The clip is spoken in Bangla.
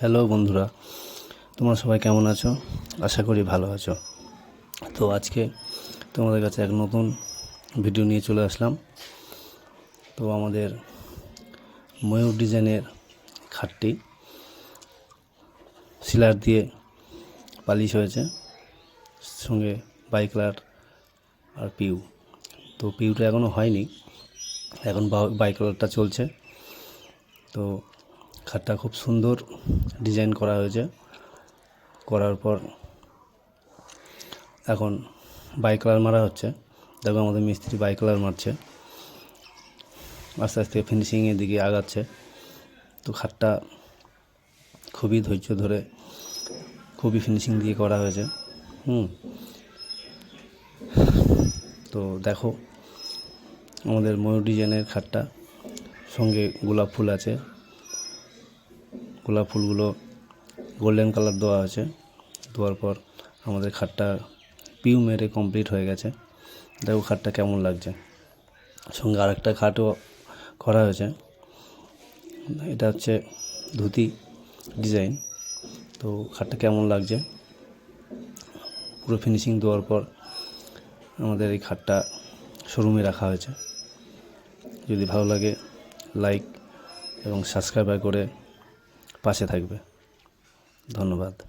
হ্যালো বন্ধুরা। তোমরা সবাই কেমন আছো? আশা করি ভালো আছো। তো আজকে তোমাদের কাছে এক নতুন ভিডিও নিয়ে চলে আসলাম। তো আমাদের ময়ূর ডিজাইনের খাটটি সিলার দিয়ে পালিশ হয়েছে। সঙ্গে বাইকলার আর পিউ। তো পিউটা এখনও হয়নি। এখন বাইকলারটা চলছে। তো খাটটা খুব সুন্দর ডিজাইন করা হয়েছে। করার পর এখন বাইক কালার মারা হচ্ছে। দেখো আমাদের মিস্ত্রি বাইক কালার মারছে। আস্তে আস্তে ফিনিশিংয়ের দিকে আগাচ্ছে। তো খাটটা খুবই ধৈর্য ধরে খুবই ফিনিশিং দিয়ে করা হয়েছে। হুম। তো দেখো আমাদের ময়ূর ডিজাইনের খাটটা সঙ্গে গোলাপ ফুল আছে। গোলাপ ফুলগুলো গোল্ডেন কালার দেওয়া আছে। দেওয়ার পর আমাদের খাটটা পিউ মেরে কমপ্লিট হয়ে গেছে। দেখো খাটটা কেমন লাগছে। সঙ্গে আরেকটা খাটও করা হয়েছে। এটা হচ্ছে ধুতি ডিজাইন তো খাটটা কেমন লাগছে? পুরো ফিনিশিং দেওয়ার পর আমাদের এই খাটটা শোরুমে রাখা হয়েছে। যদি ভালো লাগে লাইক এবং সাবস্ক্রাইবার করে পাশে থাকবে। ধন্যবাদ।